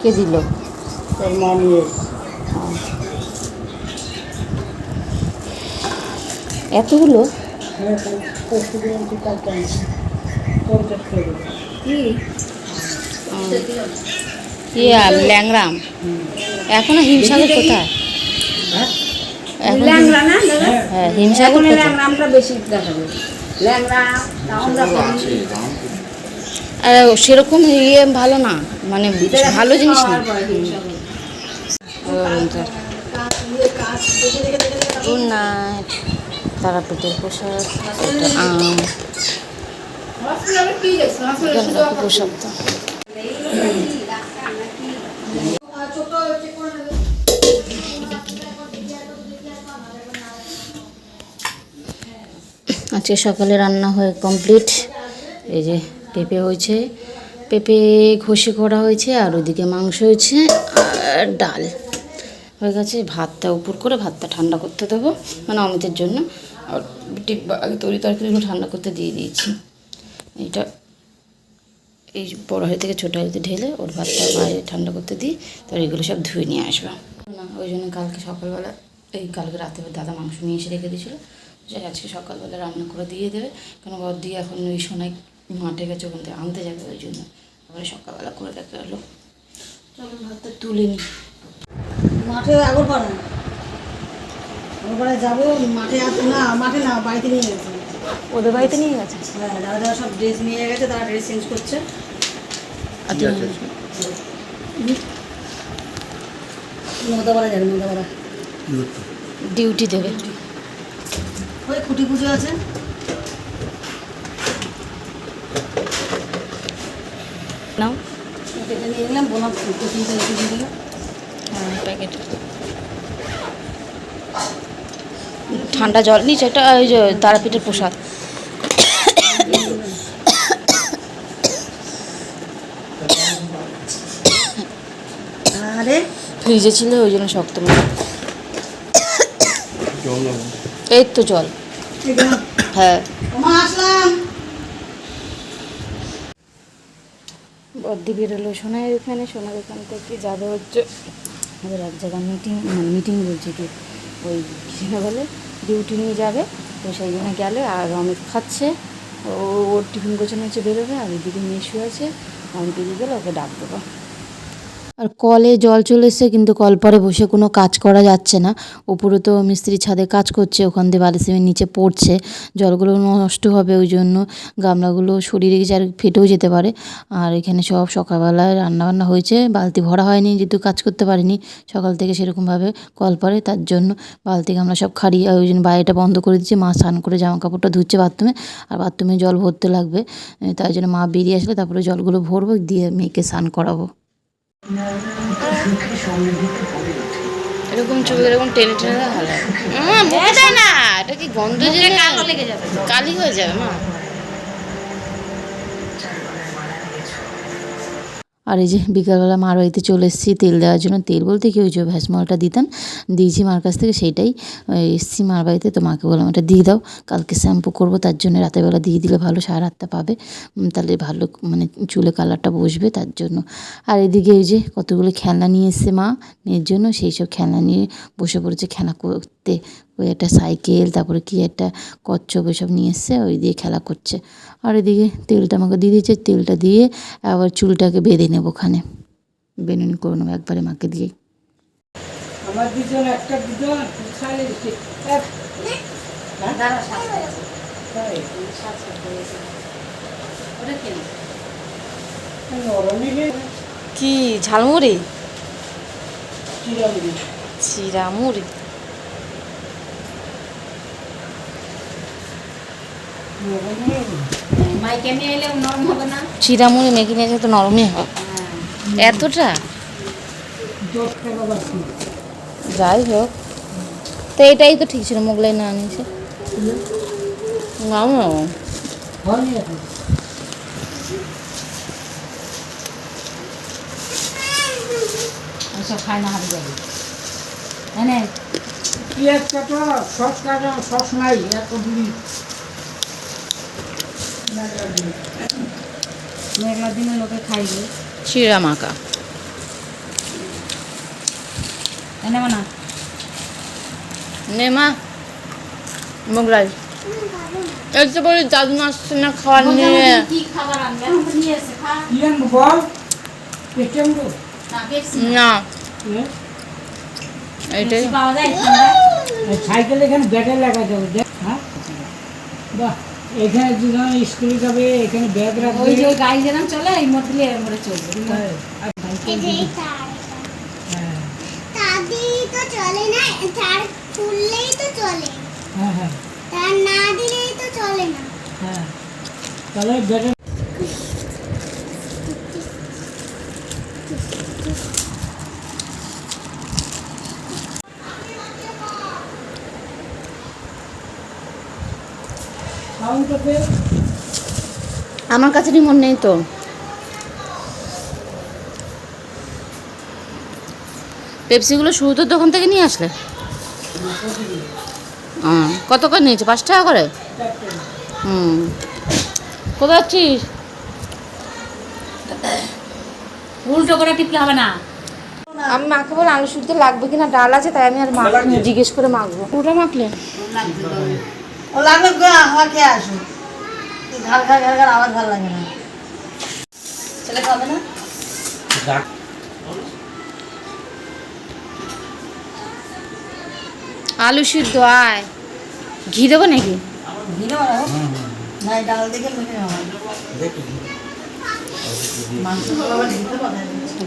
কে দিল? তোর মা নিয়ে এতগুলো? হ্যাঁ ল্যাংরাম এখনও হিমসাগর কোথায়? দাদা? হ্যাঁ হিমসাগর ল্যাংড়া বেশি দেখাবো। করি আর সেরকম ইয়ে ভালো না মানে ভালো জিনিস না। Good night. তারাপীঠের আম এখানে রাখো আজকে সকালে রান্না হয়ে কমপ্লিট এই যে পেঁপে হয়েছে। পেঁপে ঘষে করা হয়েছে আর ওইদিকে মাংস হয়েছে আর ডাল। হয়ে গেছে ভাতটা উপর করে ভাতটা ঠান্ডা করতে দেবো মানে অমিতের জন্য। আর আগে তরি তরকারিগুলো ঠান্ডা করতে দিয়ে দিয়েছি। এটা এই বড় হাড়ি থেকে ছোটো হাড়িতে ঢেলে ওর ভাতটা বাইরে ঠান্ডা করতে দিই, তারপর এগুলো সব ধুয়ে নিয়ে আসব। না ওই জন্য কালকে সকালবেলা, এই কালকে রাতে দাদা মাংস নিয়ে এসে রেখে দিয়েছিলো। আজকে সকালবেলা রান্না করে দিয়ে দেবে। কেন বর দিয়ে এখন ওই সোনাই মাঠে গেছে ওখান থেকে আনতে যাবে ওই জন্য। তারপরে সকালবেলা করে দেখা গেলো চলো ভাতটা তুলে নিই মাঠে আগর পাড়া। আগর পাড়ায় যাব মাঠে আস- না মাঠে না বাড়িতে নিয়ে গেছে। ওদের বাড়িতে নিয়ে গেছে? হ্যাঁ যারা যারা সব ড্রেস নিয়ে গেছে তারা ড্রেস চেঞ্জ করছে। আর তুমি- মোদাপাড়া যাবে মোদাপাড়া ডিউটি দেবে। ওই খুঁটি পুজো আছে। নাও। হ্যাঁ প্যাকেট ঠান্ডা জল। নিচে একটা ওই যে তারাপীঠের প্রসাদ। আরে। ফ্রিজে ছিল ওই জন্য শক্ত মনে এই তো জল। হ্যাঁ মা আসলাম বদ্দি বেরোলো। সোনার ওখানে সোনার ওখান থেকে যাবে হচ্ছে আমাদের এক জায়গায় মিটিং মানে মিটিং বলছে কি, ওই কী বলে? ডিউটি নিয়ে যাবে। তো সেই জন্য গেলে আর অমিত খাচ্ছে। ও, ওর টিফিন গোছানো হচ্ছে, বেরোবে। আর এদিকে মেশু আছে। আমি দিদি গেলে, ওকে ডাক দেবো। আর কলে জল চলে এসছে, কিন্তু কল পরে বসে কোনো কাজ করা যাচ্ছে না। উপরে তো মিস্ত্রি ছাদে কাজ করছে, ওখান দিয়ে বালি সিমেন্ট নিচে পড়ছে। জলগুলো নষ্ট হবে ওই জন্য গামলাগুলো শরীরে গেছে আর ফেটেও যেতে পারে। আর এখানে সব সকালবেলায় রান্নাবান্না হয়েছে, বালতি ভরা হয়নি, যেহেতু কাজ করতে পারিনি। সকাল থেকে সেরকমভাবে কল পরে তার জন্য বালতি গামলা সব খাড়িয়ে, ওই জন্য বাইরেটা বন্ধ করে দিচ্ছে মা স্নান করে জামা কাপড়টা ধুচ্ছে বাথরুমে, আর বাথরুমে জল ভরতে লাগবে। তাই জন্য মা বেরিয়ে আসলে তারপরে জলগুলো ভরবো, দিয়ে মেয়েকে স্নান করাবো। এরকম চুল এরকম টেনে টেনে ভালো মুখে দেয় না এটা কি গন্ধ লেগে যাবে। কালি হয়ে যাবে মা। আর এই যে বিকালবেলা মার বাড়িতে চলে এসেছি তেল দেওয়ার জন্য। তেল বলতে কি? ওই যে ভ্যাসমলটা দিতাম। দিয়েছি মার কাছ থেকে, সেইটাই। ওই এসেছি মার বাড়িতে, তো মাকে বললাম, এটা দিয়ে দাও। কালকে শ্যাম্পু করব, তার জন্য রাতেরবেলা দিয়ে দিলে ভালো, সারা রাতটা পাবে। তাহলে ভালো মানে চুলে কালারটা বসবে তার জন্য। আর এদিকে এই যে কতগুলো খেলনা নিয়ে এসছে মা, মেয়ের জন্য। সেই সব খেলনা নিয়ে বসে পড়েছে, খেলা করতে ওই একটা সাইকেল তারপরে কি একটা কচ্ছপ এসব নিয়ে এসছে ওই দিয়ে খেলা করছে। আর এদিকে তেলটা আমাকে দিয়ে দিয়েছে তেলটা দিয়ে আবার চুলটাকে বেঁধে নেব ওখানে। বেনুনি করে নেব একবারে মাকে দিয়ে। আমার দুজন একটা দুজন নেই কি? ঝালমুড়ি? চিরামুড়ি। চিরামুড়ি নিয়ে মেখে নিয়েছে তো নরমই হবে এতটা? খেলা বাসি যাই হোক। তো এটাই তো ঠিক ছিল মোগলাই না আনিয়েছে না না হয়নি এখন খায় না হাতে যাবে। হ্যাঁ সস কাটা? সস নাই এত মেঘলার দিনে লোকে খাইবে চিরা মাখা এনে না মোগলাই আসছে খাওয়ার নিয়ে। না পেপসি না। এ? এইটাই। পাওয়া যায় ঠান্ডা এই সাইকেল এখানে ব্যাটারি লাগা যাবে দেখ হ্যাঁ? বাহ। এখানে দুজন স্কুলে যাবে এখানে ব্যাগ রাখবে। ওই যে গাড়ি যেরকম চলে এই মোটর দিয়ে এরম চলবে। হ্যাঁ, তো চলে না তার খুললেই তো চলে। হ্যাঁ হ্যাঁ। তার না দিলেই তো চলে না। হ্যাঁ। তাহলে ব্যাটারি আমার কাছে রিমোট নেই তো। পেপসিগুলো শুরুতে দোকান থেকে নিয়ে আসলে? হ্যাঁ কত করে নিয়েছে? পাঁচ টাকা করে? হুম কোথায় যাচ্ছিস? উল্টো করে টিপলে হবে না। আমি মাকে বলে আলু সুদ্ধ লাগবে কিনা ডাল আছে তাই আমি আর মা জিজ্ঞেস করে মাখবো। পুরোটা মাখলে? ও খেয়ে আওয়াজ ভালো লাগে না। ছেলে খাবে না? আলু সিদ্ধ আয়। ঘি দেবো নাকি? ঘি দেবো না ডাল দেখে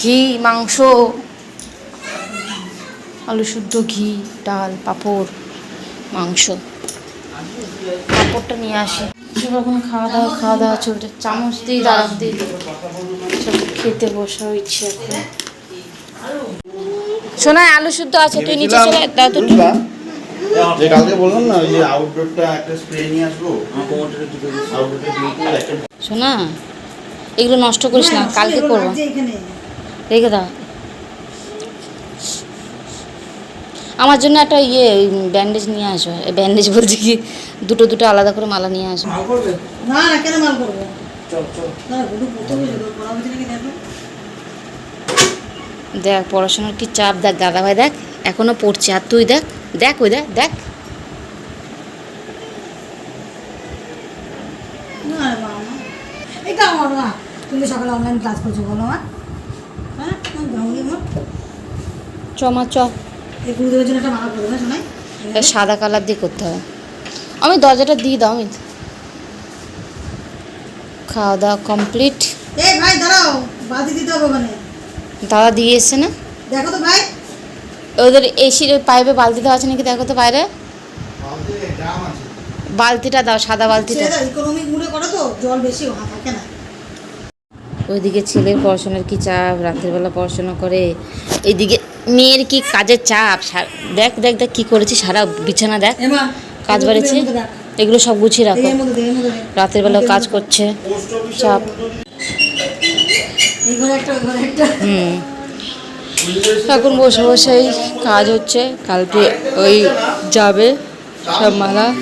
ঘি মাংস। আলু শুদ্ধ ঘি ডাল পাঁপড় মাংস। পাঁপড়টা নিয়ে আসি। যখন খাওয়া দাওয়া খাওয়া দাওয়া চলছে। চামচ দিই দাঁড়ান দিই সব খেতে বসা ইচ্ছে এখন। শোনায় আলু শুদ্ধ আছে তুই নিচে চলে দাও তো। যে কালকে বললাম না ওই যে আউটডোরটা একটা স্প্রে নিয়ে আসব। শোনা এগুলো নষ্ট করিস না কালকে করব। রেখে দাও। আমার জন্য একটা ইয়ে ব্যান্ডেজ নিয়ে আসো। ব্যান্ডেজ বলছি কি? দুটো দুটো আলাদা করে মালা নিয়ে আসো। না না কেন মাল করব? চল চল। না গুডু পুতো হয়েছে তোর পড়া হয়েছে নাকি দেখো। দেখ পড়াশোনার কি চাপ? দেখ দাদা ভাই দেখ এখনও পড়ছে। আর তুই দেখ দেখ ওই দেখ দেখ। না মা মা। এটা আমার মা তুমি সকালে অনলাইন ক্লাস করছ বলো মা। হ্যাঁ? গাউলি মা? চমা চ। গুরুদেবের জন্য একটা মালা করবে না শোনাই সাদা কালার দিয়ে করতে হবে আমি দরজাটা দিয়ে দাও আমি খাওয়া দাওয়া কমপ্লিট। এই ভাই দাঁড়াও বাদি দিতে হবে ওখানে। দাদা দিয়ে এসছে না? দেখো তো ভাই। ওদের এসির ওই পাইপে বালতি দেওয়া আছে নাকি দেখো তো বাইরে? বালতিটা দাও সাদা বালতিটা। ইকোনমিক মুডে করো তো জল বেশি থাকে না। ওইদিকে ছেলের পড়াশোনার কি চাপ রাতের বেলা পড়াশোনা করে। এইদিকে মেয়ের কি কাজের চাপ? সা- দেখ দেখ দেখ কি করেছি সারা বিছানা দেখ। কাজ বাড়িছে। এগুলো সব গুছিয়ে রাখো। রাতের বেলা কাজ করছে। চাপ। হুম। এখন বসে বসেই কাজ হচ্ছে। কালকে ওই যাবে সব মালা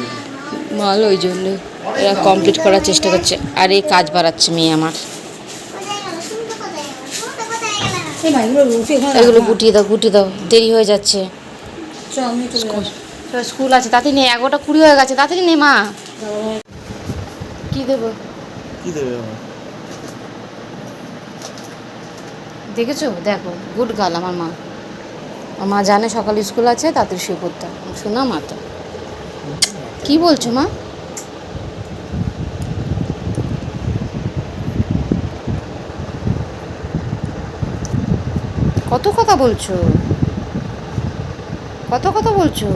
মাল ওই জন্য। এরা কমপ্লিট করার চেষ্টা করছে। আর এই কাজ বাড়াচ্ছে মেয়ে আমার কোথায় গেল তুমি তো কোথায় গেল তুমি তো কোথায় গেলে না এই মা এগুলো। গুটিয়ে দাও গুটিয়ে দাও দেরি হয়ে যাচ্ছে। স্কুল আছে তাড়াতাড়ি নেই এগারোটা কুড়ি হয়ে গেছে তাড়াতাড়ি নে মা। কি দেবো? কি দেবে দেখেছ? দেখো গুড গার্ল আমার মা। আমার মা জানে সকাল স্কুল আছে তাড়াতাড়ি শুয়ে পড়তে শোনা মা তো। কি বলছো মা? কত কথা বলছো? কত কথা বলছো?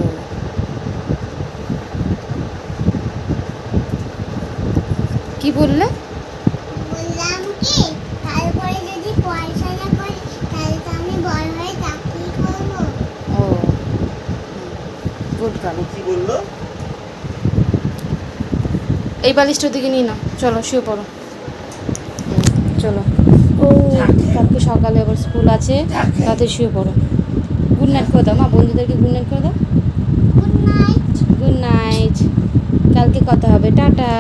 কি বললে? বললাম কি তারপরে যদি পড়াশোনা করি তাহলে তো আমি বড় হয়ে চাকরি করব। ও গুড গার্ল। কি বলল? এই বালিশটার দিকে নিয়ে না চলো শুয়ে পড়ো। হুম, চলো। ও কালকে সকালে আবার স্কুল আছে তাতে শুয়ে পড়ো। গুড নাইট করে দাও। মা বন্ধুদেরকে গুড নাইট করে দাও। গুড নাইট গুড নাইট কালকে কথা হবে। টাটা।